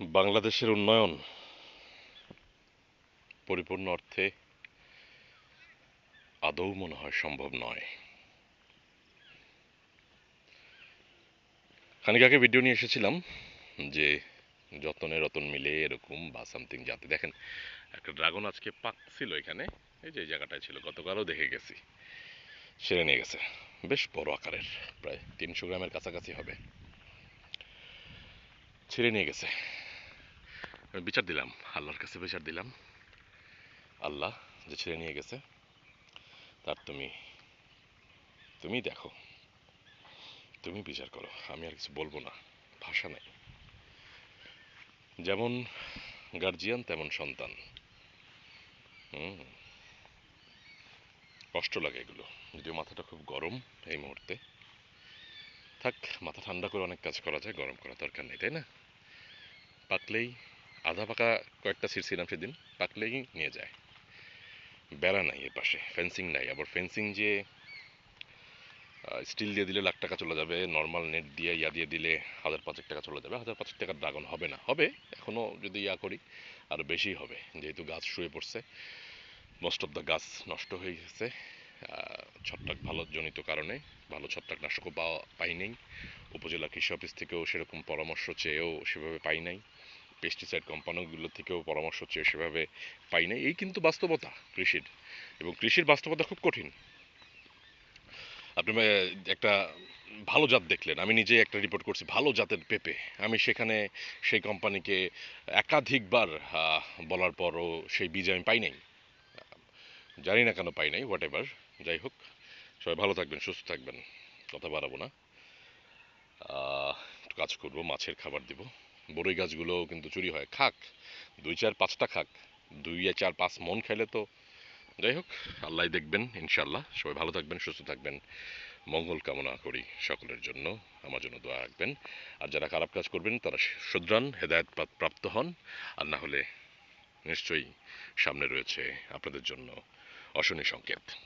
বাংলাদেশের উন্নয়ন পরিপূর্ণ অর্থে আদৌ মনে হয় সম্ভব নয়। খানিক আগে ভিডিও নিয়ে এসেছিলাম যে যতনে রতন মিলে এরকম বা সামথিং যাতে দেখেন, একটা ড্রাগন আজকে পাকছিল এখানে, এই যে জায়গাটায় ছিল। গতকালও দেখে গেছি। সেরে নিয়ে গেছে। বেশ বড় আকারের, প্রায় তিনশো গ্রামের কাছাকাছি হবে। ছেড়ে নিয়ে গেছে। আমি বিচার দিলাম, আল্লাহর কাছে বিচার দিলাম। আল্লাহ যে ছেড়ে নিয়ে গেছে, তার তুমি তুমি দেখো, তুমি বিচার করো, আমি আর কিছু বলব না, ভাষা নাই। যেমন গার্জিয়ান, তেমন সন্তান। কষ্ট লাগে এগুলো, যদিও মাথাটা খুব গরম এই মুহূর্তে। থাক, মাথা ঠান্ডা করে অনেক কাজ করা যায়, গরম করা দরকার নেই, তাই না? পাকলেই আধা পাকা কয়েকটা ছিঁড়ছিলাম সেদিন পাকলেই নিয়ে যায়। বেড়া নাই এর পাশে ফেন্সিং নাই। আবার ফেন্সিং যে স্টিল দিয়ে দিলে লাখ টাকা চলে যাবে নর্মাল নেট দিয়ে, ইয়া দিয়ে দিলে হাজার পাঁচেক টাকা চলে যাবে। হাজার পাঁচেক টাকার ড্রাগন হবে না। হবে এখনও যদি ইয়া করি আরও বেশি হবে। যেহেতু গাছ শুয়ে পড়ছে মোস্ট অফ দ্য গাছ নষ্ট হয়ে গেছে। ছত্রাক ভালো জনিত কারণে, ভালো ছত্রাকনাশকও পাওয়া, পাই নাই। উপজেলা কৃষি অফিস থেকেও সেরকম পরামর্শ চেয়েও সেভাবে পাই নাই। পেস্টিসাইড কোম্পানিগুলো থেকেও পরামর্শ চেয়ে সেভাবে পাই নাই। এই কিন্তু বাস্তবতা কৃষির। এবং কৃষির বাস্তবতা খুব কঠিন। আপনি একটা ভালো জাত দেখলেন। আমি নিজে একটা রিপোর্ট করছি, ভালো জাতের পেঁপে। আমি সেখানে সেই কোম্পানিকে একাধিকবার বলার পরও সেই বীজ আমি পাই নাই। জানি না কেন পাই নাই হোয়াট এভার যাই হোক। সবাই ভালো থাকবেন, সুস্থ থাকবেন। কথা বাড়াবো না। একটু কাজ করব, মাছের খাবার দিব। বড়ই গাছগুলো কিন্তু চুরি হয়। খাক, দুই চার পাঁচটা খাক, দুই চার পাঁচ মন খেলে তো যাই হোক, আল্লাহ দেখবেন ইনশাল্লাহ সবাই ভালো থাকবেন, সুস্থ থাকবেন। মঙ্গল কামনা করি সকলের জন্য। আমার জন্য দোয়া রাখবেন। আর যারা খারাপ কাজ করবেন, তারা শুধরান, হেদায়ত প্রাপ্ত হন। আর না হলে নিশ্চয়ই সামনে রয়েছে আপনাদের জন্য অশনি সংকেত।